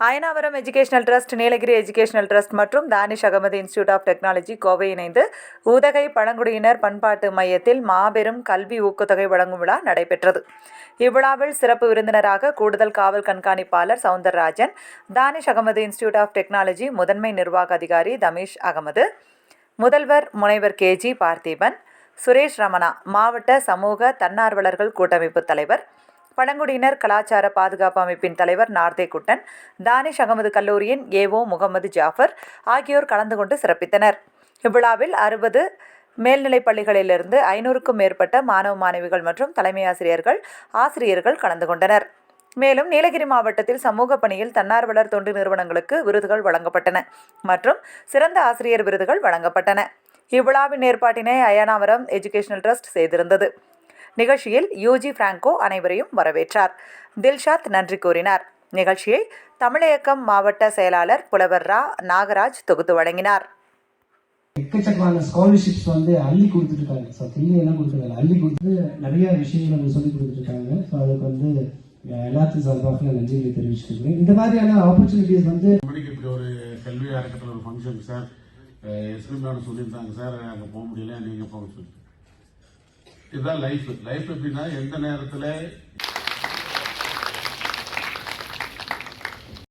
Ayanavaram educational trust Nilgiri educational trust மற்றும் Danish Ahmed institute of technology Kovai இணைந்து உதகை பழங்குடியினர் பண்பாட்டு மையத்தில் மாபெரும் கல்வி ஊக்கத்தொகை வழங்கும் விழா நடைபெற்றது. இவ்விழாவில் சிறப்பு விருந்தினராக கூடுதல் காவல் கண்காணிப்பாளர் Soundararajan Danish Ahmed institute of technology முதன்மை நிர்வாக அதிகாரி தமீஷ் அகமது முதல்வர் முனைவர் கேஜி பார்த்திபன் சுரேஷ் ரமணா மாவட்ட சமூக தன்னார்வலர்கள் கூட்டமைப்பு தலைவர் பழங்குடியினர் கலாச்சார பாதுகாப்பு அமைப்பின் தலைவர் நார்தே குட்டன் தானிஷ் அகமது கல்லூரியின் ஏஓ முகமது ஜாஃபர் ஆகியோர் கலந்து கொண்டு சிறப்பித்தனர். இவ்விழாவில் அறுபது மேல்நிலைப் பள்ளிகளிலிருந்து ஐநூறுக்கும் மேற்பட்ட மாணவ மாணவிகள் மற்றும் தலைமை ஆசிரியர்கள் ஆசிரியர்கள் கலந்து கொண்டனர். மேலும் நீலகிரி மாவட்டத்தில் சமூக பணியில் தன்னார்வலர் தொண்டு நிறுவனங்களுக்கு விருதுகள் வழங்கப்பட்டன மற்றும் சிறந்த ஆசிரியர் விருதுகள் வழங்கப்பட்டன. இவ்விழாவின் ஏற்பாட்டினை அயனாவரம் எஜுகேஷனல் ட்ரஸ்ட் செய்திருந்தது. நிகழ்ச்சியில் யூஜி பிராங்கோ அனைவரையும் வரவேற்றார். தில்ஷாத் நன்றி கூறினார். நிகழ்ச்சியை தமிழியக்கம் மாவட்ட செயலாளர் புலவர் ரா நாகராஜ் தொகுத்து வழங்கினார். எக்கச்சக்கமான ஸ்காலர்ஷிப்ஸ் வந்து அள்ளி கொடுத்துருக்காங்க. ஸோ கொடுத்துருக்காங்க. அள்ளி கொடுத்து நிறைய விஷயங்கள் சொல்லி கொடுத்துருக்காங்க. ஸோ அதுக்கு வந்து அஹ், எல்லாத்துக்கும் சார்பாக நான் நன்றிகளை தெரிவிச்சுக்கிறேன். இந்த மாதிரியான ஆப்பர்ச்சுனிட்டிஸ் வந்து மணிக்கு இப்படி ஒரு கல்வி அறக்கட்டளை ஒரு ஃபங்க்ஷன் சார் எஸ்பி மேடம் சொல்லியிருந்தாங்க சார் அங்கே போக முடியல நீங்கள் போக சொல்லி இதுதான் லைஃப் லைஃப் எப்படின்னா எந்த நேரத்தில்